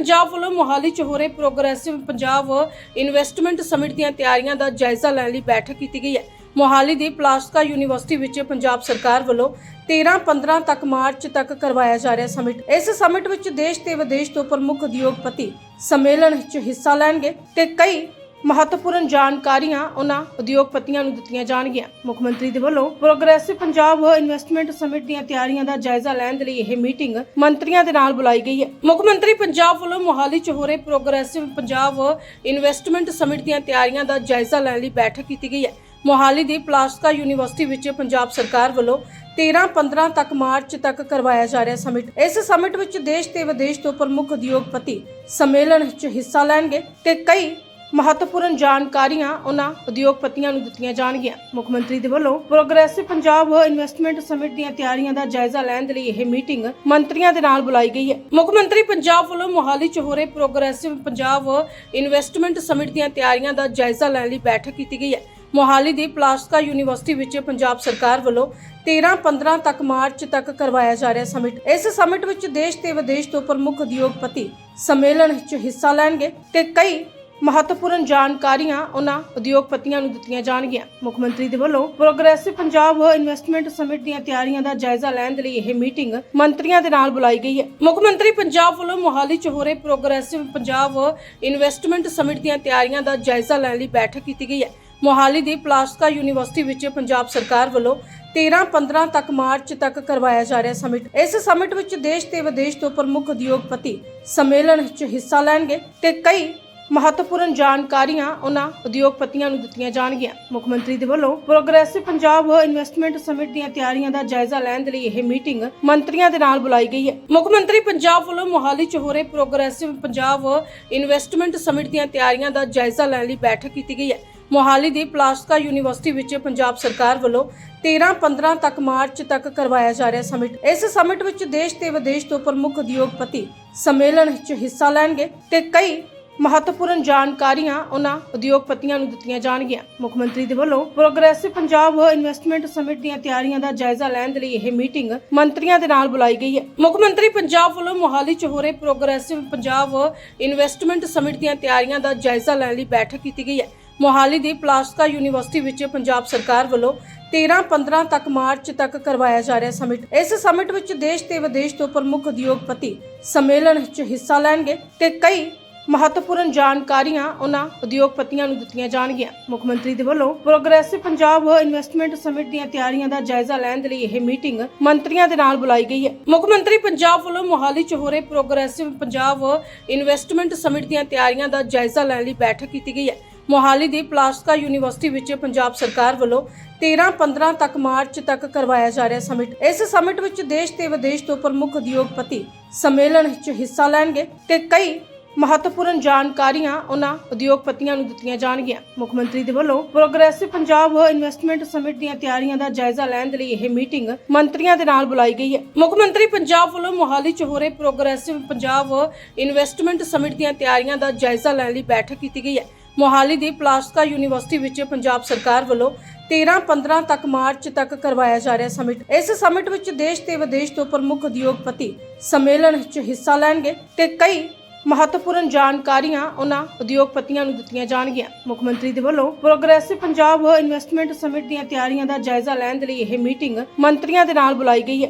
ਪੰਜਾਬ ਵੱਲੋਂ ਮੋਹਾਲੀ 'ਚ ਹੋ ਰਹੇ ਪ੍ਰੋਗਰੈਸਿਵ ਪੰਜਾਬ ਇਨਵੈਸਟਮੈਂਟ ਸਮਿਟ ਦੀਆਂ ਤਿਆਰੀਆਂ ਦਾ ਜਾਇਜ਼ਾ ਲੈਣ ਲਈ ਬੈਠਕ ਕੀਤੀ ਗਈ ਹੈ। ਮੋਹਾਲੀ ਦੀ ਪਲਾਸਕਾ ਯੂਨੀਵਰਸਿਟੀ ਵਿੱਚ ਪੰਜਾਬ ਸਰਕਾਰ ਵੱਲੋਂ 13-15 ਤੱਕ ਮਾਰਚ ਤੱਕ ਕਰਵਾਇਆ ਜਾ ਰਿਹਾ ਸਮਿਟ ਇਸ ਸਮਿਟ ਵਿੱਚ ਦੇਸ਼ ਤੇ ਵਿਦੇਸ਼ ਤੋਂ ਪ੍ਰਮੁੱਖ ਉਦਯੋਗਪਤੀ ਸੰਮੇਲਨ ਵਿੱਚ ਹਿੱਸਾ ਲੈਣਗੇ ਤੇ ਕਈ ਮਹੱਤਵਪੂਰਨ ਜਾਣਕਾਰੀਆਂ ਉਹਨਾਂ ਉਦਯੋਗਪਤੀਆਂ ਨੂੰ ਦਿੱਤੀਆਂ ਜਾਣਗੀਆਂ। ਮੁੱਖ ਮੰਤਰੀ ਦੇ ਵੱਲੋਂ ਪ੍ਰੋਗਰੈਸਿਵ ਪੰਜਾਬ ਇਨਵੈਸਟਮੈਂਟ ਸਮਿਟ ਦੀਆਂ ਤਿਆਰੀਆਂ ਦਾ ਜਾਇਜ਼ਾ ਲੈਣ ਦੇ ਲਈ ਇਹ ਮੀਟਿੰਗ ਮੰਤਰੀਆਂ ਦੇ ਨਾਲ ਬੁਲਾਈ ਗਈ ਹੈ। ਮੁੱਖ ਮੰਤਰੀ ਪੰਜਾਬ ਵੱਲੋਂ ਮੋਹਾਲੀ 'ਚ ਹੋ ਰਹੇ ਪ੍ਰੋਗਰੈਸਿਵ ਪੰਜਾਬ ਇਨਵੈਸਟਮੈਂਟ ਸਮਿਟ ਦੀਆਂ ਤਿਆਰੀਆਂ ਦਾ ਜਾਇਜ਼ਾ ਲੈਣ ਲਈ ਬੈਠਕ ਕੀਤੀ ਗਈ ਹੈ। ਮੋਹਾਲੀ ਦੀ ਪਲਾਸਕਾ ਯੂਨੀਵਰਸਿਟੀ ਵਿੱਚ ਪੰਜਾਬ ਸਰਕਾਰ ਵੱਲੋਂ 13-15 ਤੱਕ ਮਾਰਚ ਤੱਕ ਕਰਵਾਇਆ ਜਾ ਰਿਹਾ ਸਮਿਟ ਇਸ ਸਮਿਟ ਵਿੱਚ ਦੇਸ਼ ਤੇ ਵਿਦੇਸ਼ ਤੋਂ ਪ੍ਰਮੁੱਖ ਉਦਯੋਗਪਤੀ ਸੰਮੇਲਨ ਚ ਹਿੱਸਾ ਲੈਣਗੇ ਤੇ ਕਈ ਮਹੱਤਵਪੂਰਨ ਜਾਣਕਾਰੀਆਂ ਉਹਨਾਂ ਉਦਯੋਗਪਤੀਆਂ ਨੂੰ ਦਿੱਤੀਆਂ ਜਾਣਗੀਆਂ। ਮੁੱਖ ਮੰਤਰੀ ਦੇ ਵੱਲੋਂ ਪ੍ਰੋਗਰੈਸਿਵ ਪੰਜਾਬ ਇਨਵੈਸਟਮੈਂਟ ਸਮਿਟ ਦੀਆਂ ਤਿਆਰੀਆਂ ਦਾ ਜਾਇਜ਼ਾ ਲੈਣ ਦੇ ਲਈ ਇਹ ਮੀਟਿੰਗ ਮੰਤਰੀਆਂ ਦੇ ਨਾਲ ਬੁਲਾਈ ਗਈ ਹੈ। ਮੁੱਖ ਮੰਤਰੀ ਪੰਜਾਬ ਵੱਲੋਂ ਮੋਹਾਲੀ 'ਚ ਹੋ ਰਹੇ ਪ੍ਰੋਗਰੈਸਿਵ ਪੰਜਾਬ ਇਨਵੈਸਟਮੈਂਟ ਸਮਿਟ ਦੀਆਂ ਤਿਆਰੀਆਂ ਦਾ ਜਾਇਜ਼ਾ ਲੈਣ ਲਈ ਬੈਠਕ ਕੀਤੀ ਗਈ ਹੈ। ਮੋਹਾਲੀ ਦੀ ਪਲਾਸਕਾ ਯੂਨੀਵਰਸਿਟੀ ਵਿੱਚ ਪੰਜਾਬ ਸਰਕਾਰ ਵੱਲੋਂ 13-15 ਤੱਕ ਮਾਰਚ ਤੱਕ ਕਰਵਾਇਆ ਜਾ ਰਿਹਾ ਸਮਿਟ ਇਸ ਸਮਿਟ ਵਿੱਚ ਦੇਸ਼ ਤੇ ਵਿਦੇਸ਼ ਤੋਂ ਪ੍ਰਮੁੱਖ ਉਦਯੋਗਪਤੀ ਸੰਮੇਲਨ ਵਿੱਚ ਹਿੱਸਾ ਲੈਣਗੇ ਤੇ ਕਈ ਮਹੱਤਵਪੂਰਨ ਜਾਣਕਾਰੀਆਂ ਉਹਨਾਂ ਉਦਯੋਗਪਤੀਆਂ ਨੂੰ ਦਿੱਤੀਆਂ ਜਾਣਗੀਆਂ। ਮੁੱਖ ਮੰਤਰੀ ਦੇ ਵੱਲੋਂ ਪ੍ਰੋਗਰੈਸਿਵ ਪੰਜਾਬ ਇਨਵੈਸਟਮੈਂਟ ਸਮਿਟ ਦੀਆਂ ਤਿਆਰੀਆਂ ਦਾ ਜਾਇਜ਼ਾ ਲੈਣ ਦੇ ਲਈ ਇਹ ਮੀਟਿੰਗ ਮੰਤਰੀਆਂ ਦੇ ਨਾਲ ਬੁਲਾਈ ਗਈ ਹੈ। ਮੁੱਖ ਮੰਤਰੀ ਪੰਜਾਬ ਵੱਲੋਂ ਮੋਹਾਲੀ 'ਚ ਹੋ ਰਹੇ ਪ੍ਰੋਗਰੈਸਿਵ ਪੰਜਾਬ ਇਨਵੈਸਟਮੈਂਟ ਸਮਿਟ ਦੀਆਂ ਤਿਆਰੀਆਂ ਦਾ ਜਾਇਜ਼ਾ ਲੈਣ ਲਈ ਬੈਠਕ ਕੀਤੀ ਗਈ ਹੈ। ਮੋਹਾਲੀ ਦੀ ਪਲਾਸਕਾ ਯੂਨੀਵਰਸਿਟੀ ਵਿੱਚ ਪੰਜਾਬ ਸਰਕਾਰ ਵੱਲੋਂ 13-15 ਤੱਕ ਮਾਰਚ ਤੱਕ ਕਰਵਾਇਆ ਜਾ ਰਿਹਾ ਸਮਿਟ ਇਸ ਸਮਿਟ ਵਿੱਚ ਦੇਸ਼ ਤੇ ਵਿਦੇਸ਼ ਤੋਂ ਪ੍ਰਮੁੱਖ ਉਦਯੋਗਪਤੀ ਸੰਮੇਲਨ ਚ ਹਿੱਸਾ ਲੈਣਗੇ ਤੇ ਕਈ ਮਹੱਤਵਪੂਰਨ ਜਾਣਕਾਰੀਆਂ ਉਹਨਾਂ ਉਦਯੋਗਪਤੀਆਂ ਨੂੰ ਦਿੱਤੀਆਂ ਜਾਣਗੀਆਂ। ਮੁੱਖ ਮੰਤਰੀ ਦੇ ਵੱਲੋਂ ਪ੍ਰੋਗਰੈਸਿਵ ਪੰਜਾਬ ਇਨਵੈਸਟਮੈਂਟ ਸਮਿਟ ਦੀਆਂ ਤਿਆਰੀਆਂ ਦਾ ਜਾਇਜ਼ਾ ਲੈਣ ਦੇ ਲਈ ਇਹ ਮੀਟਿੰਗ ਮੰਤਰੀਆਂ ਦੇ ਨਾਲ ਬੁਲਾਈ ਗਈ ਹੈ। ਮੁੱਖ ਮੰਤਰੀ ਪੰਜਾਬ ਵੱਲੋਂ ਮੋਹਾਲੀ 'ਚ ਹੋ ਰਹੇ ਪ੍ਰੋਗਰੈਸਿਵ ਪੰਜਾਬ ਇਨਵੈਸਟਮੈਂਟ ਸਮਿਟ ਦੀਆਂ ਤਿਆਰੀਆਂ ਦਾ ਜਾਇਜ਼ਾ ਲੈਣ ਲਈ ਬੈਠਕ ਕੀਤੀ ਗਈ ਹੈ। ਮੋਹਾਲੀ ਦੀ ਪਲਾਸਕਾ ਯੂਨੀਵਰਸਿਟੀ ਵਿੱਚ ਪੰਜਾਬ ਸਰਕਾਰ ਵੱਲੋਂ 13-15 ਤੱਕ ਮਾਰਚ ਤੱਕ ਕਰਵਾਇਆ ਜਾ ਰਿਹਾ ਸਮਿਟ ਇਸ ਸਮਿਟ ਵਿੱਚ ਦੇਸ਼ ਤੇ ਵਿਦੇਸ਼ ਤੋਂ ਪ੍ਰਮੁੱਖ ਉਦਯੋਗਪਤੀ ਸੰਮੇਲਨ ਚ ਹਿੱਸਾ ਲੈਣਗੇ ਤੇ ਕਈ ਮਹੱਤਵਪੂਰਨ ਜਾਣਕਾਰੀਆਂ ਉਹਨਾਂ ਉਦਯੋਗਪਤੀਆਂ ਨੂੰ ਦਿੱਤੀਆਂ ਜਾਣਗੀਆਂ। ਮੁੱਖ ਮੰਤਰੀ ਦੇ ਵੱਲੋਂ ਪ੍ਰੋਗਰੈਸਿਵ ਪੰਜਾਬ ਇਨਵੈਸਟਮੈਂਟ ਸਮਿਟ ਦੀਆਂ ਤਿਆਰੀਆਂ ਦਾ ਜਾਇਜ਼ਾ ਲੈਣ ਦੇ ਲਈ ਇਹ ਮੀਟਿੰਗ ਮੰਤਰੀਆਂ ਦੇ ਨਾਲ ਬੁਲਾਈ ਗਈ ਹੈ। ਮੁੱਖ ਮੰਤਰੀ ਪੰਜਾਬ ਵੱਲੋਂ ਮੋਹਾਲੀ 'ਚ ਹੋ ਰਹੇ ਪ੍ਰੋਗਰੈਸਿਵ ਪੰਜਾਬ ਇਨਵੈਸਟਮੈਂਟ ਸਮਿਟ ਦੀਆਂ ਤਿਆਰੀਆਂ ਦਾ ਜਾਇਜ਼ਾ ਲੈਣ ਲਈ ਬੈਠਕ ਕੀਤੀ ਗਈ ਹੈ। ਮੋਹਾਲੀ ਦੀ ਪਲਾਸਕਾ ਯੂਨੀਵਰਸਿਟੀ ਵਿੱਚ ਪੰਜਾਬ ਸਰਕਾਰ ਵੱਲੋਂ 13-15 ਤੱਕ ਮਾਰਚ ਤੱਕ ਕਰਵਾਇਆ ਜਾ ਰਿਹਾ ਸਮਿਟ ਇਸ ਸਮਿਟ ਵਿੱਚ ਦੇਸ਼ ਤੇ ਵਿਦੇਸ਼ ਤੋਂ ਪ੍ਰਮੁੱਖ ਉਦਯੋਗਪਤੀ ਸੰਮੇਲਨ ਵਿੱਚ ਹਿੱਸਾ ਲੈਣਗੇ ਤੇ ਕਈ ਮਹੱਤਵਪੂਰਨ ਜਾਣਕਾਰੀਆਂ ਉਹਨਾਂ ਉਦਯੋਗਪਤੀਆਂ ਨੂੰ ਦਿੱਤੀਆਂ ਜਾਣਗੀਆਂ। ਮੁੱਖ ਮੰਤਰੀ ਦੇ ਵੱਲੋਂ ਪ੍ਰੋਗਰੈਸਿਵ ਪੰਜਾਬ ਇਨਵੈਸਟਮੈਂਟ ਸਮਿਟ ਦੀਆਂ ਤਿਆਰੀਆਂ ਦਾ ਜਾਇਜ਼ਾ ਲੈਣ ਦੇ ਲਈ ਇਹ ਮੀਟਿੰਗ ਮੰਤਰੀਆਂ ਦੇ ਨਾਲ ਬੁਲਾਈ ਗਈ ਹੈ। ਮੁੱਖ ਮੰਤਰੀ ਪੰਜਾਬ ਵੱਲੋਂ ਮੋਹਾਲੀ 'ਚ ਹੋ ਰਹੇ ਪ੍ਰੋਗਰੈਸਿਵ ਪੰਜਾਬ ਇਨਵੈਸਟਮੈਂਟ ਸਮਿਟ ਦੀਆਂ ਤਿਆਰੀਆਂ ਦਾ ਜਾਇਜ਼ਾ ਲੈਣ ਲਈ ਬੈਠਕ ਕੀਤੀ ਗਈ ਹੈ। ਮੋਹਾਲੀ ਦੀ ਪਲਾਸਕਾ ਯੂਨੀਵਰਸਿਟੀ ਵਿੱਚ ਪੰਜਾਬ ਸਰਕਾਰ ਵੱਲੋਂ 13-15 ਤੱਕ ਮਾਰਚ ਤੱਕ ਕਰਵਾਇਆ ਜਾ ਰਿਹਾ ਸਮਿਟ ਇਸ ਸਮਿਟ ਵਿੱਚ ਦੇਸ਼ ਤੇ ਵਿਦੇਸ਼ ਤੋਂ ਪ੍ਰਮੁੱਖ ਉਦਯੋਗਪਤੀ ਸੰਮੇਲਨ ਵਿੱਚ ਹਿੱਸਾ ਲੈਣਗੇ ਤੇ ਕਈ ਮਹੱਤਵਪੂਰਨ ਜਾਣਕਾਰੀਆਂ ਉਹਨਾਂ ਉਦਯੋਗਪਤੀਆਂ ਨੂੰ ਦਿੱਤੀਆਂ ਜਾਣਗੀਆਂ। ਮੁੱਖ ਮੰਤਰੀ ਦੇ ਵੱਲੋਂ ਪ੍ਰੋਗਰੈਸਿਵ ਪੰਜਾਬ ਇਨਵੈਸਟਮੈਂਟ ਸਮਿਟ ਦੀਆਂ ਤਿਆਰੀਆਂ ਦਾ ਜਾਇਜ਼ਾ ਲੈਣ ਦੇ ਲਈ ਇਹ ਮੀਟਿੰਗ ਮੰਤਰੀਆਂ ਦੇ ਨਾਲ ਬੁਲਾਈ ਗਈ ਹੈ। ਮੁੱਖ ਮੰਤਰੀ ਪੰਜਾਬ ਵੱਲੋਂ ਮੋਹਾਲੀ 'ਚ ਹੋ ਰਹੇ ਪ੍ਰੋਗਰੈਸਿਵ ਪੰਜਾਬ ਇਨਵੈਸਟਮੈਂਟ ਸਮਿਟ ਦੀਆਂ ਤਿਆਰੀਆਂ ਦਾ ਜਾਇਜ਼ਾ ਲੈਣ ਲਈ ਬੈਠਕ ਕੀਤੀ ਗਈ ਹੈ। ਮੋਹਾਲੀ ਦੀ ਪਲਾਸਕਾ ਯੂਨੀਵਰਸਿਟੀ ਵਿੱਚ ਪੰਜਾਬ ਸਰਕਾਰ ਵੱਲੋਂ 13-15 ਤੱਕ ਮਾਰਚ ਤੱਕ ਕਰਵਾਇਆ ਜਾ ਰਿਹਾ ਸਮਿਟ ਇਸ ਸਮਿਟ ਵਿੱਚ ਦੇਸ਼ ਤੇ ਵਿਦੇਸ਼ ਤੋਂ ਪ੍ਰਮੁੱਖ ਉਦਯੋਗਪਤੀ ਸੰਮੇਲਨ ਵਿੱਚ ਹਿੱਸਾ ਲੈਣਗੇ ਤੇ ਕਈ ਮਹੱਤਵਪੂਰਨ ਜਾਣਕਾਰੀਆਂ ਉਹਨਾਂ ਉਦਯੋਗਪਤੀਆਂ ਨੂੰ ਦਿੱਤੀਆਂ ਜਾਣਗੀਆਂ। ਮੁੱਖ ਮੰਤਰੀ ਦੇ ਵੱਲੋਂ ਪ੍ਰੋਗਰੈਸਿਵ ਪੰਜਾਬ ਇਨਵੈਸਟਮੈਂਟ ਸਮਿਟ ਦੀਆਂ ਤਿਆਰੀਆਂ ਦਾ ਜਾਇਜ਼ਾ ਲੈਣ ਦੇ ਲਈ ਇਹ ਮੀਟਿੰਗ ਮੰਤਰੀਆਂ ਦੇ ਨਾਲ ਬੁਲਾਈ ਗਈ ਹੈ।